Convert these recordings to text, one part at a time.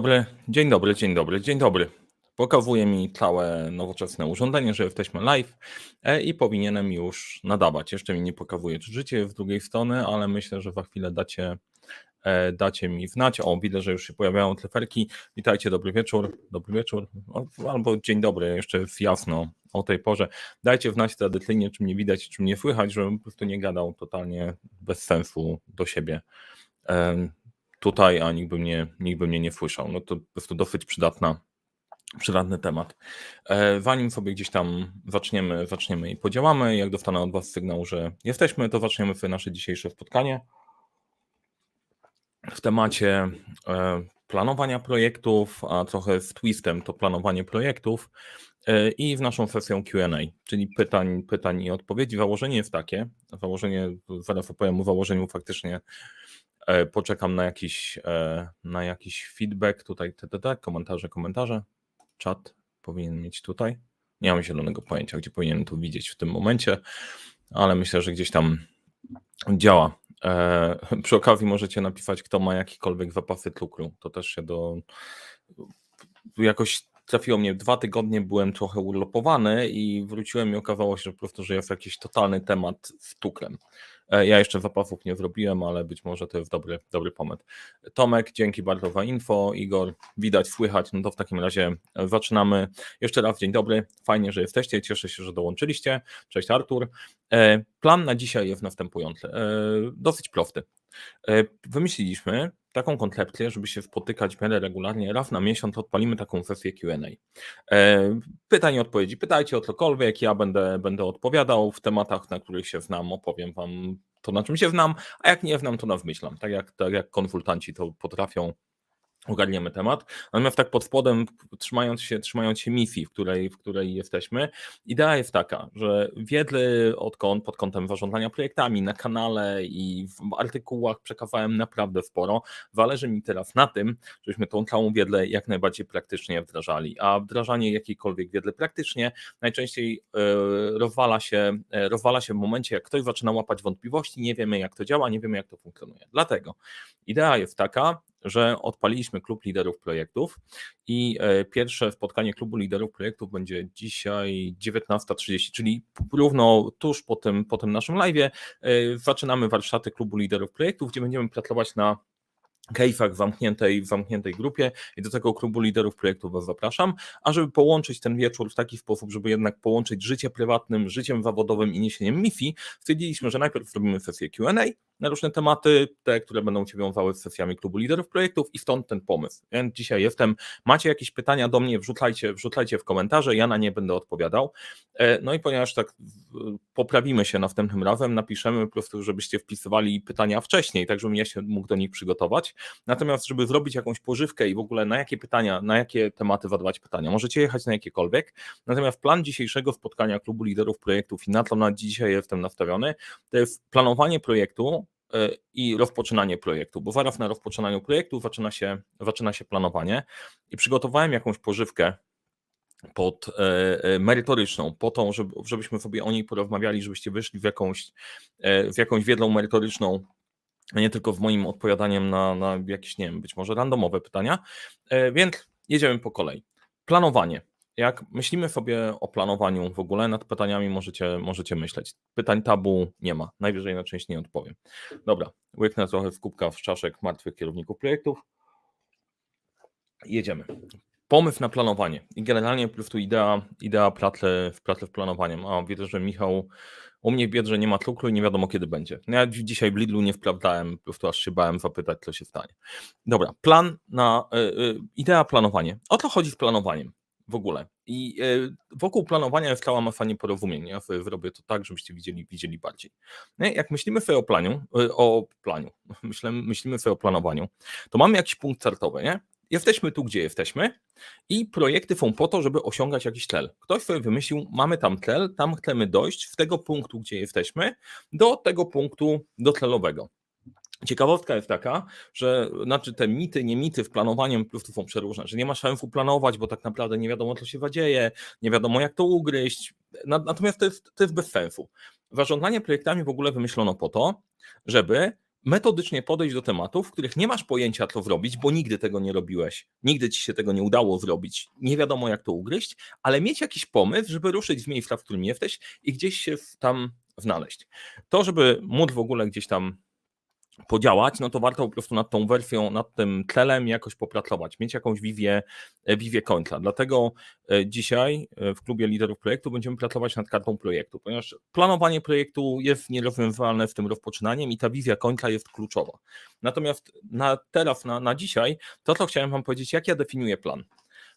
Dobry, dzień dobry, dzień dobry, dzień dobry. Pokazuje mi całe nowoczesne urządzenie, że jesteśmy live e, i powinienem już nadawać. Jeszcze mi nie pokazuje, czy życie z drugiej strony, ale myślę, że za chwilę dacie, e, dacie mi znać. O, widzę, że już się pojawiają teleferki. Witajcie, dobry wieczór, dobry wieczór, O, albo dzień dobry, jeszcze jest jasno o tej porze. Dajcie znać tradycyjnie, czy mnie widać, czy mnie słychać, żebym po prostu nie gadał totalnie bez sensu do siebie. Tutaj, a nikt by mnie, nikt by mnie nie słyszał. No to po prostu dosyć przydatna, przydatny temat. E, Zanim sobie gdzieś tam zaczniemy, zaczniemy i podziałamy, jak dostanę od Was sygnał, że jesteśmy, to zaczniemy sobie nasze dzisiejsze spotkanie w temacie e, planowania projektów, a trochę z twistem to planowanie projektów e, i w naszą sesję Q&A, czyli pytań, pytań i odpowiedzi. Założenie jest takie, założenie, zaraz opowiem o założeniu faktycznie Poczekam na jakiś, e, na jakiś feedback tutaj, te, komentarze, komentarze. Czat powinien mieć tutaj. Nie mam zielonego pojęcia, gdzie powinienem to widzieć w tym momencie, ale myślę, że gdzieś tam działa. E, Przy okazji możecie napisać, kto ma jakikolwiek zapasy cukru. To też się do. Jakoś trafiło mnie dwa tygodnie, byłem trochę urlopowany i wróciłem i okazało się, że po prostu, że jest jakiś totalny temat z cukrem. E, Ja jeszcze zapasów nie zrobiłem, ale być może to jest dobry, dobry pomysł. Tomek, dzięki bardzo za info. Igor, widać, słychać. No to w takim razie zaczynamy. Jeszcze raz dzień dobry. Fajnie, że jesteście. Cieszę się, że dołączyliście. Cześć Artur. Plan na dzisiaj jest następujący. E, Dosyć prosty. E, Wymyśliliśmy taką koncepcję, żeby się spotykać w miarę regularnie. Raz na miesiąc odpalimy taką sesję Q&A. E, Pytań i odpowiedzi. Pytajcie o cokolwiek, ja będę, będę odpowiadał w tematach, na których się znam, opowiem wam to, na czym się znam, a jak nie znam, to na wymyślam. Tak jak, tak jak konsultanci to potrafią, ogarniemy temat. Natomiast tak pod spodem, trzymając się, trzymając się misji, w której, w której jesteśmy, idea jest taka, że wiedzy od kąt, pod kątem zarządzania projektami na kanale i w artykułach przekazałem naprawdę sporo. Zależy mi teraz na tym, żebyśmy tą całą wiedzę jak najbardziej praktycznie wdrażali, a wdrażanie jakiejkolwiek wiedzy praktycznie najczęściej e, rozwala się, e, rozwala się w momencie, jak ktoś zaczyna łapać wątpliwości, nie wiemy jak to działa, nie wiemy jak to funkcjonuje. Dlatego idea jest taka, że odpaliliśmy klub liderów projektów i e, pierwsze spotkanie klubu liderów projektów będzie dzisiaj 19.30, czyli równo tuż po tym, po tym naszym live. Zaczynamy warsztaty klubu liderów projektów, gdzie będziemy pracować na case'ach w zamkniętej, w zamkniętej grupie i do tego klubu liderów projektów Was zapraszam, a żeby połączyć ten wieczór w taki sposób, żeby jednak połączyć życie prywatnym, życiem zawodowym i niesieniem MIFI, stwierdziliśmy, że najpierw zrobimy sesję Q&A na różne tematy, te, które będą się wiązały z sesjami klubu liderów projektów i stąd ten pomysł. Dzisiaj jestem. Macie jakieś pytania do mnie, wrzucajcie, wrzucajcie w komentarze, ja na nie będę odpowiadał. E, No i ponieważ tak poprawimy się następnym razem, napiszemy po prostu, żebyście wpisywali pytania wcześniej, tak żebym ja się mógł do nich przygotować. Natomiast, żeby zrobić jakąś pożywkę i w ogóle na jakie pytania, na jakie tematy zadawać pytania, możecie jechać na jakiekolwiek. Natomiast plan dzisiejszego spotkania klubu liderów projektów i na to na dzisiaj jestem nastawiony, to jest planowanie projektu e, i rozpoczynanie projektu, bo zaraz na rozpoczynaniu projektu zaczyna się, zaczyna się planowanie i przygotowałem jakąś pożywkę pod e, e, merytoryczną, po to, żeby, żebyśmy sobie o niej porozmawiali, żebyście wyszli w jakąś, e, w jakąś wiedzą merytoryczną, nie tylko w moim odpowiadaniem na, na jakieś, nie wiem, być może randomowe pytania. E, Więc jedziemy po kolei. Planowanie. Jak myślimy sobie o planowaniu w ogóle, nad pytaniami możecie, możecie myśleć. Pytań tabu nie ma, najwyżej na część nie odpowiem. Dobra, łyknę trochę w kubka w czaszek martwych kierowników projektów. Jedziemy. Pomysł na planowanie i generalnie po prostu idea, idea pracy, w pracy w planowaniem. A widzę, że Michał u mnie w Biedrze nie ma cukru i nie wiadomo kiedy będzie. No Ja dzisiaj w Lidlu nie sprawdzałem, po prostu aż się bałem zapytać, co się stanie. Dobra, plan na, y, y, idea planowanie. O co chodzi z planowaniem w ogóle? I y, wokół planowania jest cała masa nieporozumień. Ja zrobię to tak, żebyście widzieli, widzieli bardziej. Jak myślimy sobie o planiu, o planiu, myślę, myślimy sobie o planowaniu, to mamy jakiś punkt startowy, nie? Jesteśmy tu, gdzie jesteśmy i projekty są po to, żeby osiągać jakiś cel. Ktoś sobie wymyślił, mamy tam cel, tam chcemy dojść z tego punktu, gdzie jesteśmy, do tego punktu docelowego. Ciekawostka jest taka, że znaczy te mity, nie mity w planowaniu po prostu są przeróżne, że nie ma sensu planować, bo tak naprawdę nie wiadomo, co się zadzieje, nie wiadomo, jak to ugryźć. Na- Natomiast to jest, to jest bez sensu. Zarządzanie projektami w ogóle wymyślono po to, żeby metodycznie podejść do tematów, w których nie masz pojęcia, co zrobić, bo nigdy tego nie robiłeś, nigdy ci się tego nie udało zrobić, nie wiadomo jak to ugryźć, ale mieć jakiś pomysł, żeby ruszyć z miejsca, w którym jesteś i gdzieś się tam znaleźć. To, żeby móc w ogóle gdzieś tam podziałać, no to warto po prostu nad tą wersją, nad tym celem jakoś popracować, mieć jakąś wizję, e, wizję końca. Dlatego e, dzisiaj e, w klubie liderów projektu będziemy pracować nad kartą projektu, ponieważ planowanie projektu jest nierozwiązywalne z tym rozpoczynaniem i ta wizja końca jest kluczowa. Natomiast na teraz, na, na dzisiaj, to co chciałem Wam powiedzieć, jak ja definiuję plan.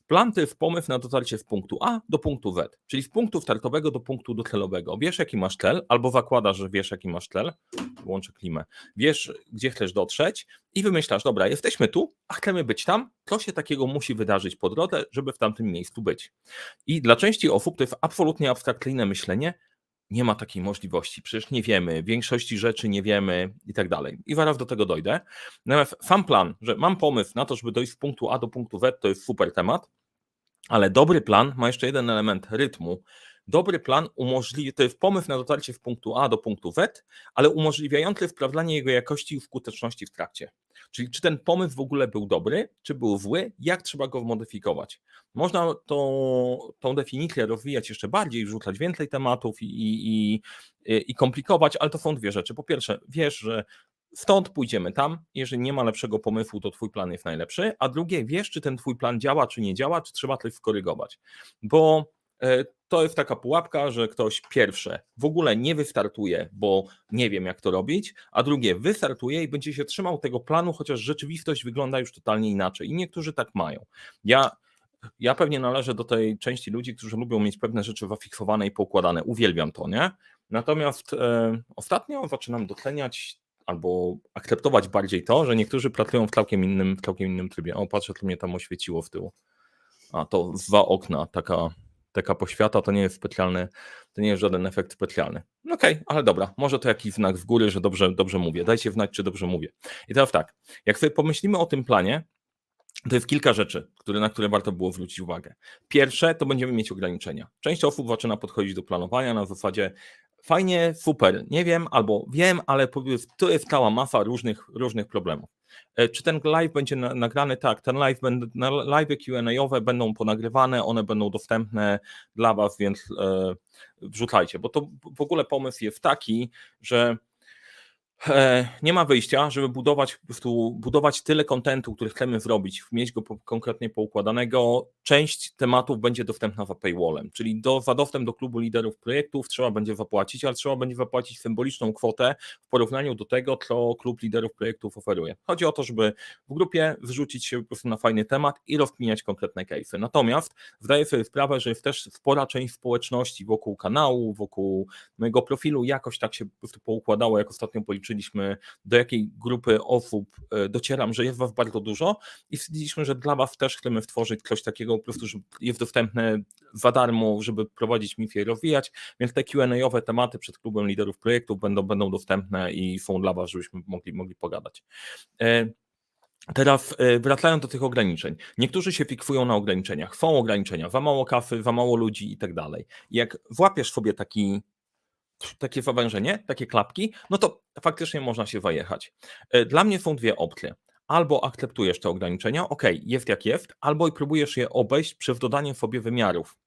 Plan to jest pomysł na dotarcie z punktu A do punktu Z, czyli z punktu startowego do punktu docelowego. Wiesz, jaki masz cel, albo zakładasz, że wiesz, jaki masz cel, włączę klimę, wiesz, gdzie chcesz dotrzeć i wymyślasz, dobra, jesteśmy tu, a chcemy być tam, co się takiego musi wydarzyć po drodze, żeby w tamtym miejscu być. I dla części osób to jest absolutnie abstrakcyjne myślenie, nie ma takiej możliwości, przecież nie wiemy, większości rzeczy nie wiemy i tak dalej. I zaraz do tego dojdę. Natomiast sam plan, że mam pomysł na to, żeby dojść z punktu A do punktu Z, to jest super temat, ale dobry plan ma jeszcze jeden element rytmu. Dobry plan umożliwia, to jest pomysł na dotarcie z punktu A do punktu Z, ale umożliwiający sprawdzanie jego jakości i skuteczności w trakcie. Czyli czy ten pomysł w ogóle był dobry, czy był zły, jak trzeba go zmodyfikować. Można tą, tą definicję rozwijać jeszcze bardziej, wrzucać więcej tematów i, i, i, i komplikować, ale to są dwie rzeczy. Po pierwsze, wiesz, że stąd pójdziemy tam, jeżeli nie ma lepszego pomysłu, to twój plan jest najlepszy, a drugie, wiesz, czy ten twój plan działa, czy nie działa, czy trzeba coś skorygować. Bo e, to jest taka pułapka, że ktoś pierwsze w ogóle nie wystartuje, bo nie wiem jak to robić, a drugie wystartuje i będzie się trzymał tego planu, chociaż rzeczywistość wygląda już totalnie inaczej. I niektórzy tak mają. Ja, ja pewnie należę do tej części ludzi, którzy lubią mieć pewne rzeczy zafiksowane i poukładane. Uwielbiam to, nie? Natomiast e, ostatnio zaczynam doceniać albo akceptować bardziej to, że niektórzy pracują w całkiem innym, w całkiem innym trybie. O, patrzę, to mnie tam oświeciło w tył. A to dwa okna, taka, taka poświata, to nie jest specjalny, to nie jest żaden efekt specjalny. Okej, ale dobra, może to jakiś znak w góry, że dobrze, dobrze mówię. Dajcie znać, czy dobrze mówię. I teraz tak, jak sobie pomyślimy o tym planie, to jest kilka rzeczy, które, na które warto było zwrócić uwagę. Pierwsze, to będziemy mieć ograniczenia. Część osób zaczyna podchodzić do planowania na zasadzie fajnie, super, nie wiem, albo wiem, ale to jest cała masa różnych, różnych problemów. E, Czy ten live będzie na- nagrany? Tak, ten live, live Q&A-owe będą ponagrywane, one będą dostępne dla Was, więc e, wrzucajcie, bo to w ogóle pomysł jest taki, że e, nie ma wyjścia, żeby budować, budować tyle kontentu, który chcemy zrobić, mieć go konkretnie poukładanego. Część tematów będzie dostępna za paywallem, czyli do, za dostęp do klubu liderów projektów trzeba będzie zapłacić, ale trzeba będzie zapłacić symboliczną kwotę w porównaniu do tego, co klub liderów projektów oferuje. Chodzi o to, żeby w grupie wrzucić się po prostu na fajny temat i rozkminiać konkretne case'y. Natomiast zdaję sobie sprawę, że jest też spora część społeczności wokół kanału, wokół mojego profilu, jakoś tak się po prostu poukładało, jak ostatnio policzyliśmy, do jakiej grupy osób e, docieram, że jest was bardzo dużo i stwierdziliśmy, że dla was też chcemy stworzyć coś takiego, po prostu, jest dostępne za darmo, żeby prowadzić misję i rozwijać, więc te Q&A-owe tematy przed klubem liderów projektów będą, będą dostępne i są dla was, żebyśmy mogli, mogli pogadać. E, Teraz e, wracając do tych ograniczeń. Niektórzy się fiksują na ograniczeniach. Są ograniczenia, za mało kasy, za mało ludzi i tak dalej. Jak włapiesz sobie taki, takie zawężenie, takie klapki, no to faktycznie można się zajechać. E, Dla mnie są dwie opcje. Albo akceptujesz te ograniczenia, ok, jest jak jest, albo próbujesz je obejść przez dodanie sobie wymiarów.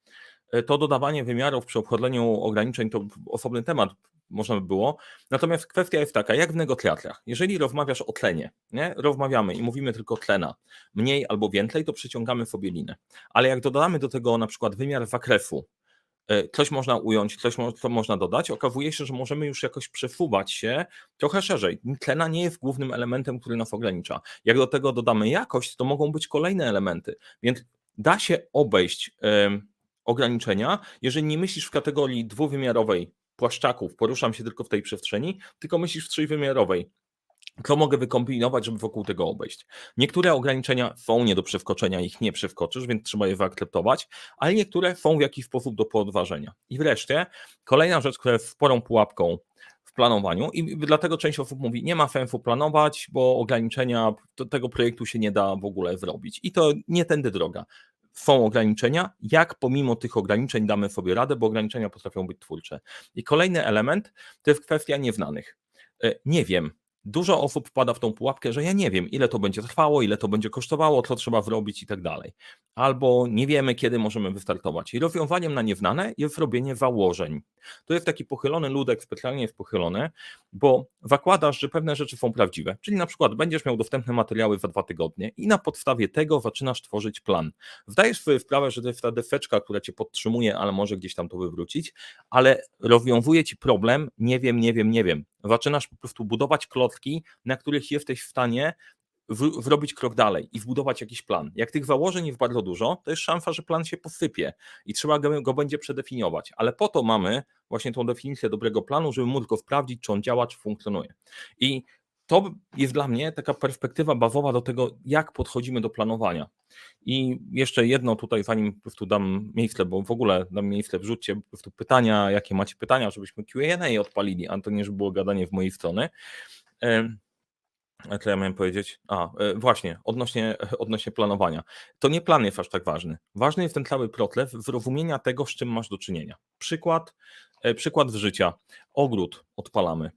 E, To dodawanie wymiarów przy obchodzeniu ograniczeń to osobny temat można by było. Natomiast kwestia jest taka, jak w negocjacjach. Jeżeli rozmawiasz o tlenie, nie? rozmawiamy i mówimy tylko tlena, mniej albo więcej, to przyciągamy sobie linę. Ale jak dodamy do tego na przykład wymiar zakresu, coś można ująć, coś co można dodać, okazuje się, że możemy już jakoś przesuwać się trochę szerzej. Tlena nie jest głównym elementem, który nas ogranicza. Jak do tego dodamy jakość, to mogą być kolejne elementy. Więc da się obejść em, ograniczenia, jeżeli nie myślisz w kategorii dwuwymiarowej płaszczaków, poruszam się tylko w tej przestrzeni, tylko myślisz w trójwymiarowej. Co mogę wykombinować, żeby wokół tego obejść? Niektóre ograniczenia są nie do przewkoczenia, ich nie przewkoczysz, więc trzeba je wyakceptować, ale niektóre są w jakiś sposób do podważenia. I wreszcie kolejna rzecz, która jest sporą pułapką w planowaniu i dlatego część osób mówi, nie ma sensu planować, bo ograniczenia tego projektu się nie da w ogóle zrobić. I to nie tędy droga. Są ograniczenia, jak pomimo tych ograniczeń damy sobie radę, bo ograniczenia potrafią być twórcze. I kolejny element to jest kwestia nieznanych. E, Nie wiem, Dużo osób wpada w tą pułapkę, że ja nie wiem, ile to będzie trwało, ile to będzie kosztowało, co trzeba wrobić i tak dalej. Albo nie wiemy, kiedy możemy wystartować. I rozwiązaniem na nieznane jest robienie założeń. To jest taki pochylony ludek, specjalnie jest pochylony, bo zakładasz, że pewne rzeczy są prawdziwe. Czyli na przykład będziesz miał dostępne materiały za dwa tygodnie i na podstawie tego zaczynasz tworzyć plan. Zdajesz sobie sprawę, że to jest ta defeczka, która cię podtrzymuje, ale może gdzieś tam to wywrócić, ale rozwiązuje ci problem, nie wiem, nie wiem, nie wiem. Zaczynasz po prostu budować klocki, na których jesteś w stanie w, zrobić krok dalej i wbudować jakiś plan. Jak tych założeń jest bardzo dużo, to jest szansa, że plan się posypie i trzeba go, go będzie przedefiniować. Ale po to mamy właśnie tą definicję dobrego planu, żeby móc go sprawdzić, czy on działa, czy funkcjonuje. I to jest dla mnie taka perspektywa bazowa do tego, jak podchodzimy do planowania. I jeszcze jedno tutaj, zanim po prostu dam miejsce, bo w ogóle dam miejsce, wrzućcie po prostu pytania, jakie macie pytania, żebyśmy Q&A odpalili, a to nie, żeby było gadanie w mojej strony. Co ja miałem powiedzieć? A, e, właśnie, odnośnie, odnośnie planowania. To nie plan jest aż tak ważny. Ważny jest ten cały proces zrozumienia tego, z czym masz do czynienia. Przykład, e, przykład z życia. Ogród odpalamy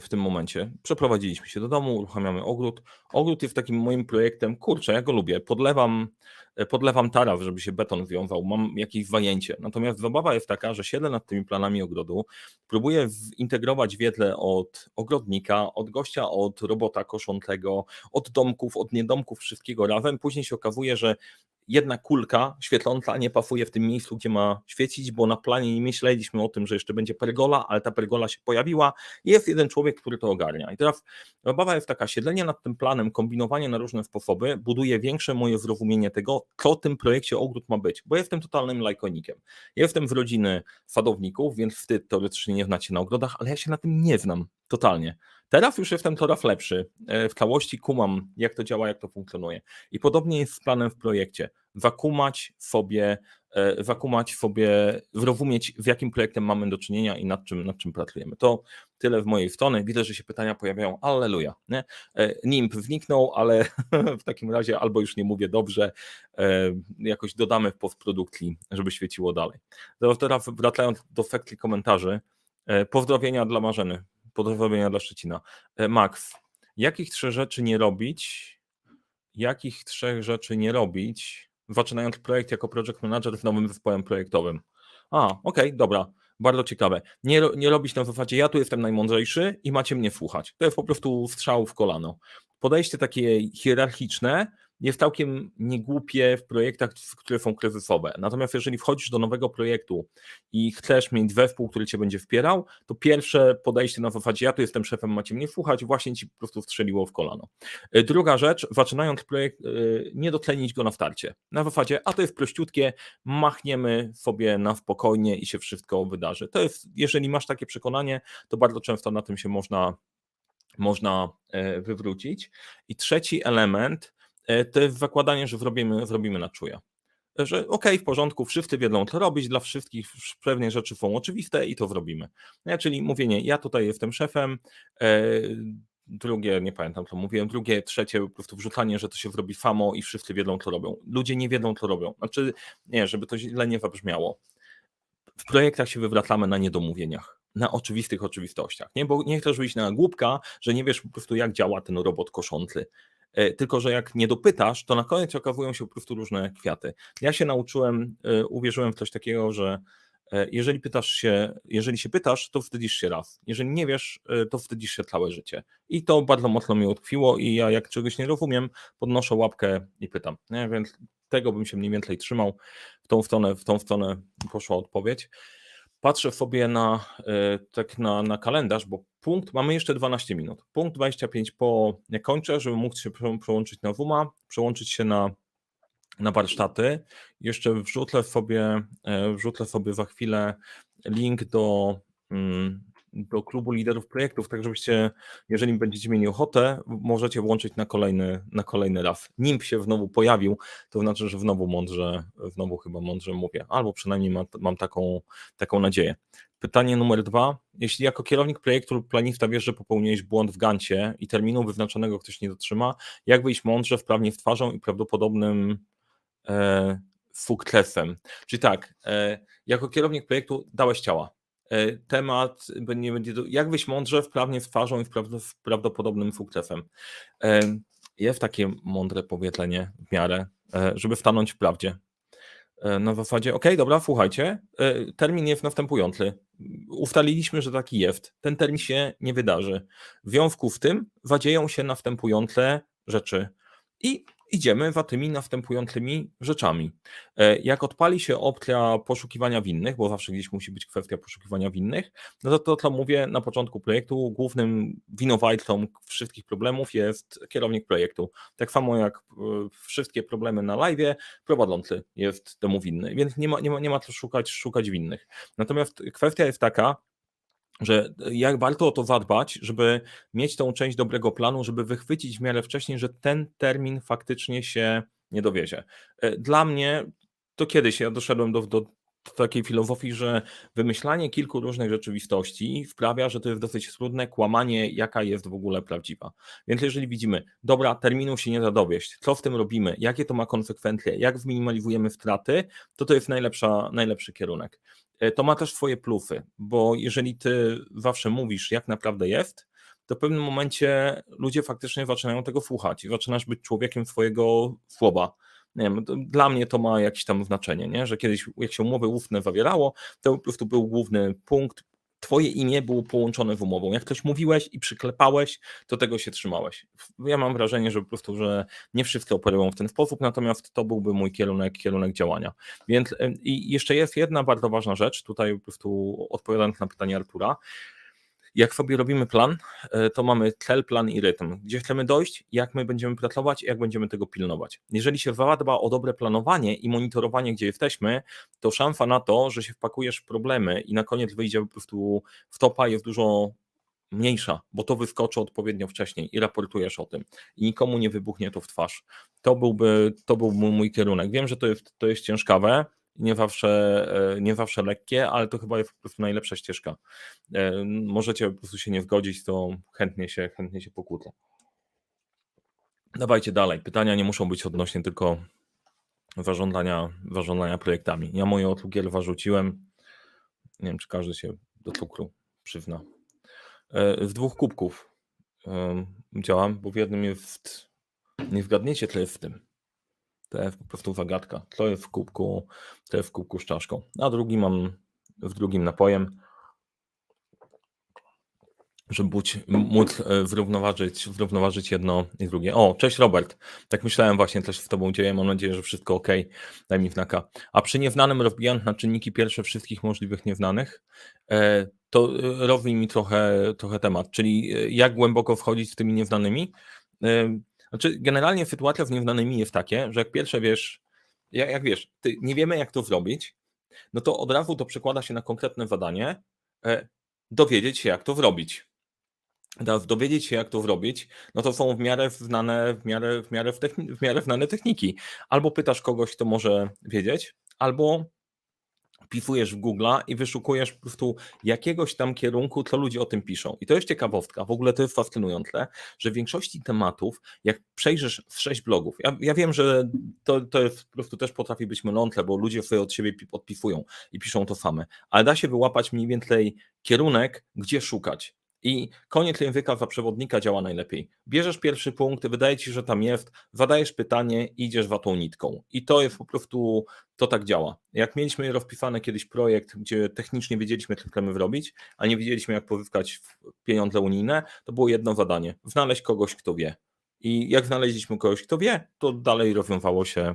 w tym momencie. Przeprowadziliśmy się do domu, uruchamiamy ogród. Ogród jest takim moim projektem, kurczę, ja go lubię. Podlewam E, podlewam taraw, żeby się beton wiązał, mam jakieś wajęcie. Natomiast zabawa jest taka, że siedzę nad tymi planami ogrodu, próbuję zintegrować wiedzę od ogrodnika, od gościa, od robota koszącego, od domków, od niedomków, wszystkiego razem. Później się okazuje, że jedna kulka świetląca nie pasuje w tym miejscu, gdzie ma świecić, bo na planie nie myśleliśmy o tym, że jeszcze będzie pergola, ale ta pergola się pojawiła jest jeden człowiek, który to ogarnia. I teraz zabawa jest taka, siedzenie nad tym planem, kombinowanie na różne sposoby buduje większe moje zrozumienie tego, co w tym projekcie ogród ma być, bo jestem totalnym lajkonikiem. Jestem z rodziny sadowników, więc wstyd teoretycznie nie znać się na ogrodach, ale ja się na tym nie znam totalnie. Teraz już jestem coraz lepszy. E, w całości kumam, jak to działa, jak to funkcjonuje. I podobnie jest z planem w projekcie. Wakumać sobie, e, wakumać sobie, zrozumieć, w jakim projektem mamy do czynienia i nad czym, nad czym pracujemy. To tyle w mojej strony. Widzę, że się pytania pojawiają. Alleluja. Nie? E, NIMP wniknął, ale w takim razie albo już nie mówię dobrze, jakoś dodamy w postprodukcji, żeby świeciło dalej. Teraz wracając do sekcji komentarzy, pozdrowienia dla Marzeny pozdrowienia dla Szczecina. E, Max, jakich trzech rzeczy nie robić, jakich trzech rzeczy nie robić, zaczynając projekt jako project manager w nowym zespołem projektowym? A, okej, okay, dobra, bardzo ciekawe. Nie, nie robić na zasadzie, ja tu jestem najmądrzejszy i macie mnie słuchać. To jest po prostu strzał w kolano. Podejście takie hierarchiczne, jest całkiem niegłupie w projektach, które są kryzysowe. Natomiast jeżeli wchodzisz do nowego projektu i chcesz mieć zespół, który cię będzie wspierał, to pierwsze podejście na zasadzie ja tu jestem szefem, macie mnie słuchać, właśnie ci po prostu strzeliło w kolano. E, druga rzecz, zaczynając projekt, e, nie dotlenić go na starcie. Na zasadzie, a to jest prościutkie, machniemy sobie na spokojnie i się wszystko wydarzy. To jest, jeżeli masz takie przekonanie, to bardzo często na tym się można można e, wywrócić. I trzeci element, to jest zakładanie, że zrobimy, zrobimy na czuja. Że okej, okay, w porządku, wszyscy wiedzą co robić, dla wszystkich pewne rzeczy są oczywiste i to zrobimy. Ja, czyli mówienie, ja tutaj jestem szefem, e, drugie, nie pamiętam co mówiłem, drugie, trzecie po prostu wrzucanie, że to się zrobi samo i wszyscy wiedzą co robią. Ludzie nie wiedzą co robią. Znaczy, nie, żeby to źle nie zabrzmiało. W projektach się wywracamy na niedomówieniach na oczywistych oczywistościach, nie? Bo nie chcesz wyjść na głupka, że nie wiesz po prostu jak działa ten robot koszący. E, tylko że jak nie dopytasz, to na koniec okazują się po prostu różne kwiaty. Ja się nauczyłem, e, uwierzyłem w coś takiego, że e, jeżeli pytasz się, jeżeli się pytasz, to wstydzisz się raz. Jeżeli nie wiesz, to wstydzisz się całe życie. I to bardzo mocno mi utkwiło i ja jak czegoś nie rozumiem, podnoszę łapkę i pytam. Nie? Więc tego bym się mniej więcej trzymał. W tą stronę, w tą stronę poszła odpowiedź patrzę sobie na, e, tak na, na kalendarz, bo punkt, mamy jeszcze 12 minut. Punkt 25 po nie kończę, żeby mógł się przełączyć na WUMA, przełączyć się na, na warsztaty. Jeszcze wrzucę sobie, e, wrzucę sobie za chwilę link do mm, do klubu liderów projektów, tak żebyście, jeżeli będziecie mieli ochotę, możecie włączyć na kolejny, na kolejny raz. NIMP się znowu pojawił, to znaczy, że znowu mądrze, znowu chyba mądrze mówię, albo przynajmniej mam, mam taką, taką nadzieję. Pytanie numer dwa. Jeśli jako kierownik projektu lub planista wiesz, że popełniłeś błąd w gancie i terminu wyznaczonego ktoś nie dotrzyma, jak wyjść mądrze, wprawnie w twarzą i prawdopodobnym e, sukcesem? Czyli tak, e, jako kierownik projektu dałeś ciała, temat nie będzie, jak wyjść mądrze, wprawnie z twarzą i z prawdopodobnym sukcesem. E, jest takie mądre powiedzenie w miarę, e, żeby stanąć w prawdzie. Na zasadzie, ok, dobra, słuchajcie, termin jest następujący. Ustaliliśmy, że taki jest. Ten termin się nie wydarzy. W związku z tym zadzieją się następujące rzeczy. I idziemy za tymi następującymi rzeczami. E, jak odpali się opcja poszukiwania winnych, bo zawsze gdzieś musi być kwestia poszukiwania winnych, no to to, co mówię na początku projektu, głównym winowajcą wszystkich problemów jest kierownik projektu. Tak samo jak e, wszystkie problemy na live, prowadzący jest temu winny, więc nie ma, nie ma, nie ma co szukać, szukać winnych. Natomiast kwestia jest taka, że jak warto o to zadbać, żeby mieć tą część dobrego planu, żeby wychwycić w miarę wcześniej, że ten termin faktycznie się nie dowiezie. E, dla mnie to kiedyś ja doszedłem do, do takiej filozofii, że wymyślanie kilku różnych rzeczywistości wprawia, że to jest dosyć trudne kłamanie, jaka jest w ogóle prawdziwa. Więc jeżeli widzimy, dobra, terminu się nie da dowieść, co w tym robimy, jakie to ma konsekwencje, jak zminimalizujemy straty, to to jest najlepsza, najlepszy kierunek. E, to ma też swoje plusy, bo jeżeli ty zawsze mówisz, jak naprawdę jest, to w pewnym momencie ludzie faktycznie zaczynają tego słuchać i zaczynasz być człowiekiem swojego słowa. Nie wiem, dla mnie to ma jakieś tam znaczenie, nie? że kiedyś jak się umowy ufne zawierało, to po prostu był główny punkt, twoje imię było połączone z umową. Jak ktoś mówiłeś i przyklepałeś, to tego się trzymałeś. Ja mam wrażenie, że po prostu, że nie wszyscy operują w ten sposób, natomiast to byłby mój kierunek, kierunek działania. Więc i jeszcze jest jedna bardzo ważna rzecz, tutaj po prostu odpowiadając na pytanie Artura, jak sobie robimy plan, e, to mamy cel, plan i rytm. Gdzie chcemy dojść, jak my będziemy pracować i jak będziemy tego pilnować. Jeżeli się zadba o dobre planowanie i monitorowanie, gdzie jesteśmy, to szansa na to, że się wpakujesz w problemy i na koniec wyjdzie po prostu w topa jest dużo mniejsza, bo to wyskoczy odpowiednio wcześniej i raportujesz o tym i nikomu nie wybuchnie to w twarz. To byłby, to byłby mój kierunek. Wiem, że to jest, to jest ciężkawe, nie zawsze, e, nie zawsze lekkie, ale to chyba jest po prostu najlepsza ścieżka. E, możecie po prostu się nie zgodzić, to chętnie się, chętnie się pokłócę. Dawajcie dalej. Pytania nie muszą być odnośnie tylko zarządzania, zarządzania projektami. Ja moje od rzuciłem. Nie wiem, czy każdy się do cukru przyzna. Z e, dwóch kubków działam, bo w jednym jest, nie zgadniecie, tyle jest w tym. Jest po prostu zagadka. To jest w kubku, to jest w kubku z czaszką. A drugi mam w drugim napojem, żeby móc e, zrównoważyć, zrównoważyć jedno i drugie. O, cześć Robert. Tak myślałem właśnie też z Tobą dzieje. Mam nadzieję, że wszystko ok. Daj mi znaka. A przy nieznanym rozbijając na czynniki pierwsze wszystkich możliwych nieznanych, e, to e, robi mi trochę, trochę temat. Czyli jak głęboko wchodzić z tymi nieznanymi? Znaczy, generalnie sytuacja z nieznanymi jest takie, że jak pierwsze wiesz, jak, jak wiesz, ty nie wiemy, jak to zrobić, no to od razu to przekłada się na konkretne zadanie, e, dowiedzieć się, jak to zrobić. Teraz dowiedzieć się, jak to zrobić, no to są w miarę znane, w miarę, w miarę, w, techni- w miarę znane techniki. Albo pytasz kogoś, kto może wiedzieć, albo wpisujesz w Google i wyszukujesz po prostu jakiegoś tam kierunku, co ludzie o tym piszą. I to jest ciekawostka, w ogóle to jest fascynujące, że w większości tematów, jak przejrzysz sześć blogów, ja, ja wiem, że to, to jest, po prostu też potrafi być mylące, bo ludzie sobie od siebie podpisują i piszą to same, ale da się wyłapać mniej więcej kierunek, gdzie szukać. I koniec języka za przewodnika działa najlepiej. Bierzesz pierwszy punkt, wydaje ci że tam jest, zadajesz pytanie, idziesz za tą nitką. I to jest po prostu, to tak działa. Jak mieliśmy rozpisany kiedyś projekt, gdzie technicznie wiedzieliśmy, co chcemy zrobić, a nie wiedzieliśmy, jak pozyskać pieniądze unijne, to było jedno zadanie: znaleźć kogoś, kto wie. I jak znaleźliśmy kogoś, kto wie, to dalej rozwiązało się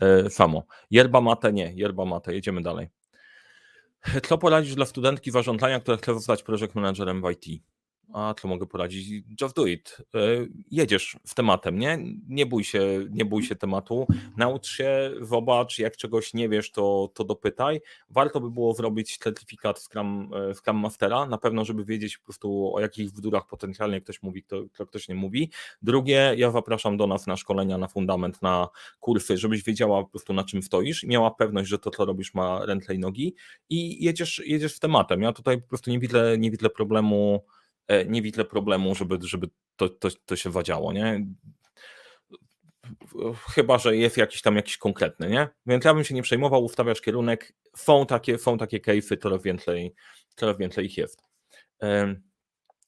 e, samo. Yerba mate nie, yerba mate, jedziemy dalej. Co poradzisz dla studentki zarządzania, która chce zostać project managerem w IT? A co mogę poradzić? Just do it. E, jedziesz z tematem, nie? Nie bój się, nie bój się tematu. Naucz się, zobacz, jak czegoś nie wiesz, to, to dopytaj. Warto by było zrobić certyfikat Scrum, e, Scrum Mastera, na pewno, żeby wiedzieć po prostu o jakich wdurach potencjalnie ktoś mówi, kto, kto ktoś nie mówi. Drugie, ja zapraszam do nas na szkolenia, na fundament, na kursy, żebyś wiedziała po prostu na czym stoisz i miała pewność, że to, co robisz ma ręce i nogi i jedziesz, jedziesz z tematem. Ja tutaj po prostu nie widzę, nie widzę problemu nie widzę problemu, żeby, żeby to, to, to się wadziało, nie? chyba, że jest jakiś tam jakiś konkretny, nie? Więc ja bym się nie przejmował, ustawiasz kierunek, są takie, są takie case'y, coraz więcej, coraz więcej ich jest.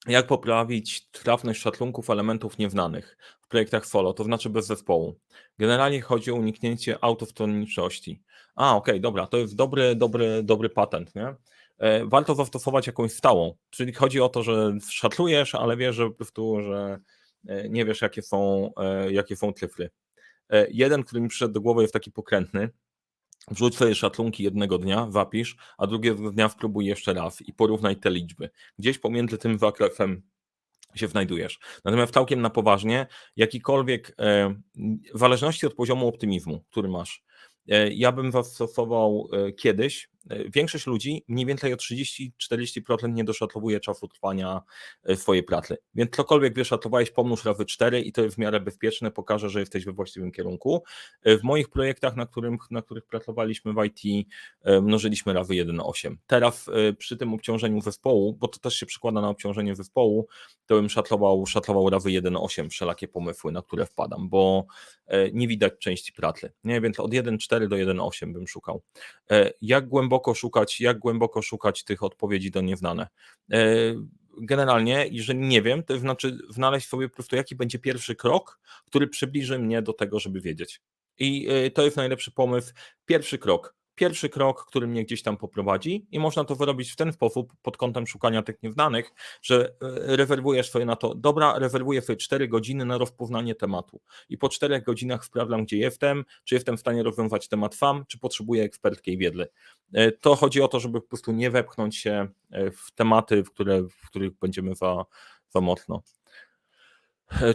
Jak poprawić trafność szacunków elementów nieznanych w projektach solo, to znaczy bez zespołu? Generalnie chodzi o uniknięcie autostronniczości. A, okej, okay, dobra, to jest dobry, dobry, dobry patent, nie? E, warto zastosować jakąś stałą, czyli chodzi o to, że szatlujesz, ale wiesz, że po prostu, że e, nie wiesz, jakie są, e, jakie są cyfry. Jeden, który mi przyszedł do głowy, jest taki pokrętny. Wrzuć sobie szatlunki jednego dnia, zapisz, a drugiego dnia spróbuj jeszcze raz i porównaj te liczby. Gdzieś pomiędzy tym zakresem się znajdujesz. Natomiast całkiem na poważnie, jakikolwiek, w zależności od poziomu optymizmu, który masz, ja bym zastosował kiedyś większość ludzi mniej więcej o 30-40% nie doszatlowuje czasu trwania e, swojej pracy. Więc cokolwiek wyszatlowałeś, pomnóż razy 4 i to jest w miarę bezpieczne, pokaże, że jesteś we właściwym kierunku. E, w moich projektach, na, którym, na których pracowaliśmy w IT, mnożyliśmy razy 1,8. Teraz przy tym obciążeniu zespołu, bo to też się przekłada na obciążenie zespołu, to bym szatlował, szatlował razy 1,8 wszelakie pomysły, na które wpadam, bo nie widać części pracy. Nie, więc od 1,4 do 1,8 bym szukał. Jak głęboko szukać, jak głęboko szukać tych odpowiedzi do nieznane. E, generalnie, jeżeli nie wiem, to znaczy znaleźć sobie po prostu, jaki będzie pierwszy krok, który przybliży mnie do tego, żeby wiedzieć. I e, to jest najlepszy pomysł. Pierwszy krok pierwszy krok, który mnie gdzieś tam poprowadzi i można to wyrobić w ten sposób pod kątem szukania tych nieznanych, że e, rezerwujesz sobie na to, dobra, rezerwuję sobie 4 godziny na rozpoznanie tematu i po 4 godzinach sprawdzam, gdzie jestem, czy jestem w stanie rozwiązać temat sam, czy potrzebuję ekspertskiej wiedzy. E, to chodzi o to, żeby po prostu nie wepchnąć się e, w tematy, w, które, w których będziemy za, za mocno.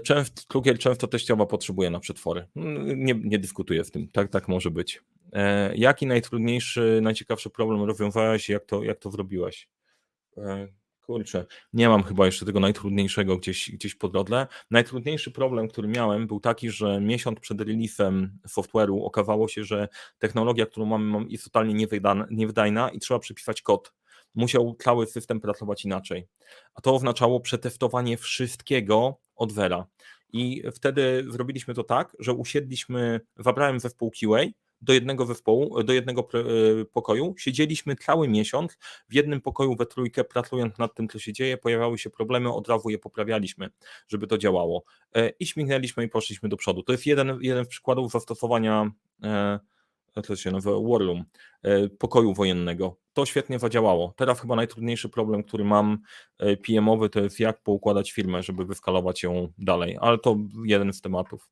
Często, klukier często teściowa potrzebuje na przetwory. Nie, nie dyskutuję z tym, tak, tak może być. E, jaki najtrudniejszy, najciekawszy problem rozwiązałeś jak to, jak to zrobiłeś? E, kurczę, nie mam chyba jeszcze tego najtrudniejszego gdzieś, gdzieś po drodze. Najtrudniejszy problem, który miałem, był taki, że miesiąc przed release'em software'u okazało się, że technologia, którą mamy, jest totalnie niewydajna i trzeba przypisać kod. Musiał cały system pracować inaczej. A to oznaczało przetestowanie wszystkiego od Vera. I wtedy zrobiliśmy to tak, że usiedliśmy, zabrałem zespół QA, do jednego zespołu, do jednego e, pokoju. Siedzieliśmy cały miesiąc w jednym pokoju we trójkę, pracując nad tym, co się dzieje. Pojawiały się problemy, od razu je poprawialiśmy, żeby to działało. E, I śmignęliśmy i poszliśmy do przodu. To jest jeden, jeden z przykładów zastosowania e, to się nazywa War Room, pokoju wojennego. To świetnie zadziałało. Teraz chyba najtrudniejszy problem, który mam PM-owy, to jest jak poukładać firmę, żeby wyskalować ją dalej, ale to jeden z tematów.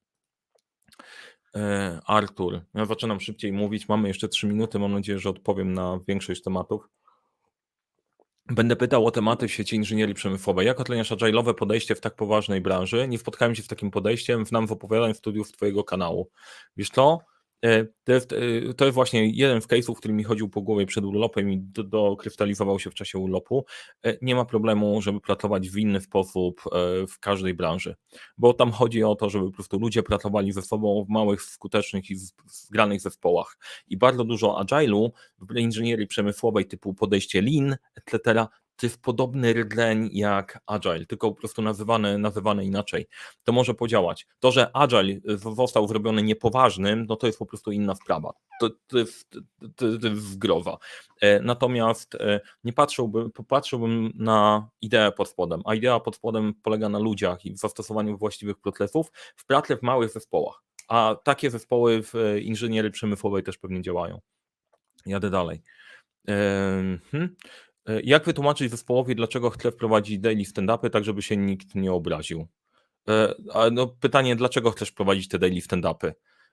E, Artur, ja zaczynam szybciej mówić. Mamy jeszcze 3 minuty. Mam nadzieję, że odpowiem na większość tematów. Będę pytał o tematy w sieci inżynierii przemysłowej. Jak oceniasz agile'owe podejście w tak poważnej branży? Nie spotkałem się z takim podejściem, znam w opowiadań studiów Twojego kanału. Wiesz co? E, to jest, e, to jest właśnie jeden z case'ów, który mi chodził po głowie przed urlopem i do, dokrystalizował się w czasie urlopu. E, nie ma problemu, żeby pracować w inny sposób w każdej branży, bo tam chodzi o to, żeby po prostu ludzie pracowali ze sobą w małych, skutecznych i zgranych zespołach. I bardzo dużo agile'u w inżynierii przemysłowej typu podejście lean, etc to jest podobny rdzeń jak Agile, tylko po prostu nazywany, nazywany inaczej. To może podziałać. To, że Agile został zrobiony niepoważnym, no to jest po prostu inna sprawa. To, to, jest, to, to jest zgroza. E, natomiast e, nie patrzyłbym, popatrzyłbym na ideę pod spodem, a idea pod spodem polega na ludziach i zastosowaniu właściwych procesów w pracy w małych zespołach. A takie zespoły w inżynierii przemysłowej też pewnie działają. Jadę dalej. Hmm. E, jak wytłumaczyć zespołowi, dlaczego chcę wprowadzić daily stand-upy, tak żeby się nikt nie obraził? E, no, pytanie, dlaczego chcesz prowadzić te daily stand-upy?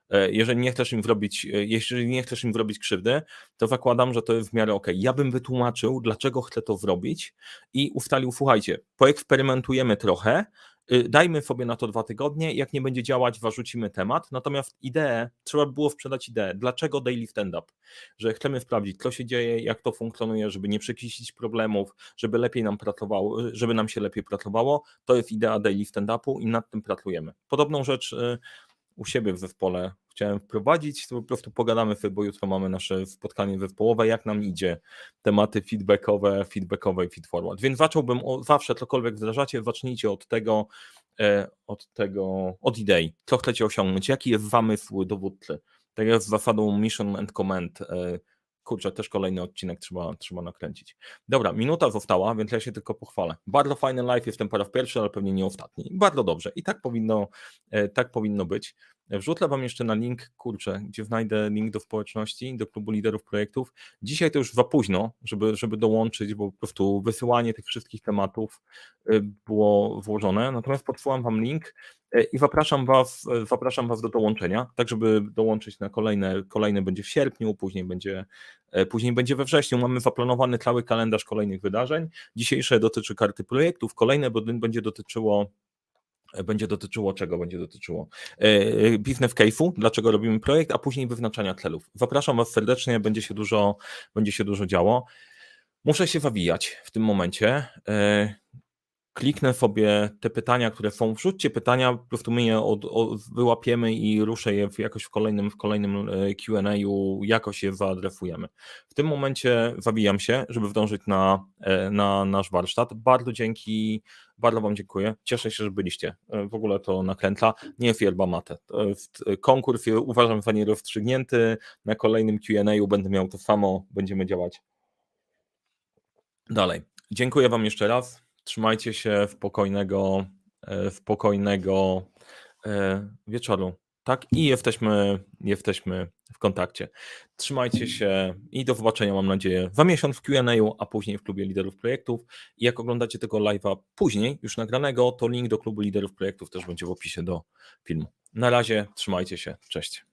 E, jeżeli nie chcesz im zrobić, jeżeli nie chcesz im zrobić krzywdy, to zakładam, że to jest w miarę ok. Ja bym wytłumaczył, dlaczego chcę to zrobić i ustalił, słuchajcie, poeksperymentujemy trochę, dajmy sobie na to dwa tygodnie, jak nie będzie działać, warzucimy temat. Natomiast ideę, trzeba było sprzedać ideę. Dlaczego daily stand-up? Że chcemy sprawdzić, co się dzieje, jak to funkcjonuje, żeby nie przekreślić problemów, żeby lepiej nam pracowało, żeby nam się lepiej pracowało. To jest idea daily stand-upu i nad tym pracujemy. Podobną rzecz y, u siebie w zespole chciałem wprowadzić, to po prostu pogadamy sobie, bo jutro mamy nasze spotkanie zespołowe, jak nam idzie, tematy feedbackowe, feedbackowe i feedforward. Więc zacząłbym, o, zawsze cokolwiek wdrażacie, zacznijcie od tego, e, od tego, od idei, co chcecie osiągnąć, jaki jest zamysł dowódcy. Tak jak z zasadą mission and command. e, Kurczę, też kolejny odcinek trzeba, trzeba nakręcić. Dobra, minuta została, więc ja się tylko pochwalę. Bardzo fajny live, jestem po raz pierwszy, ale pewnie nie ostatni. Bardzo dobrze i tak powinno, e, tak powinno być. Wrzucę Wam jeszcze na link, kurczę, gdzie znajdę link do społeczności, do klubu liderów projektów. Dzisiaj to już za późno, żeby, żeby dołączyć, bo po prostu wysyłanie tych wszystkich tematów y, było włożone. Natomiast podsyłam Wam link y, i zapraszam Was, y, zapraszam was do dołączenia, tak żeby dołączyć na kolejne, kolejne będzie w sierpniu, później będzie, później będzie we wrześniu. Mamy zaplanowany cały kalendarz kolejnych wydarzeń. Dzisiejsze dotyczy karty projektów, kolejne będzie dotyczyło będzie dotyczyło czego? Będzie dotyczyło e, business case'u, dlaczego robimy projekt, a później wyznaczania celów. Zapraszam Was serdecznie, będzie się dużo, będzie się dużo działo. Muszę się zawijać w tym momencie. E, Kliknę sobie te pytania, które są. Wrzućcie pytania, po prostu my je od, od, wyłapiemy i ruszę je w jakoś w kolejnym, w kolejnym e, QA, jakoś je zaadresujemy. W tym momencie zawijam się, żeby wdążyć na, na nasz warsztat. Bardzo dzięki bardzo Wam dziękuję. Cieszę się, że byliście. W ogóle to nakrętla. Nie. To jest konkurs uważam za nierozstrzygnięty. Na kolejnym Q&A będę miał to samo. Będziemy działać dalej. Dziękuję Wam jeszcze raz. Trzymajcie się spokojnego, spokojnego wieczoru. Tak, i jesteśmy, jesteśmy w kontakcie. Trzymajcie się i do zobaczenia, mam nadzieję, za miesiąc w QA, a później w klubie liderów projektów. I jak oglądacie tego live'a później, już nagranego, to link do klubu liderów projektów też będzie w opisie do filmu. Na razie, trzymajcie się, cześć.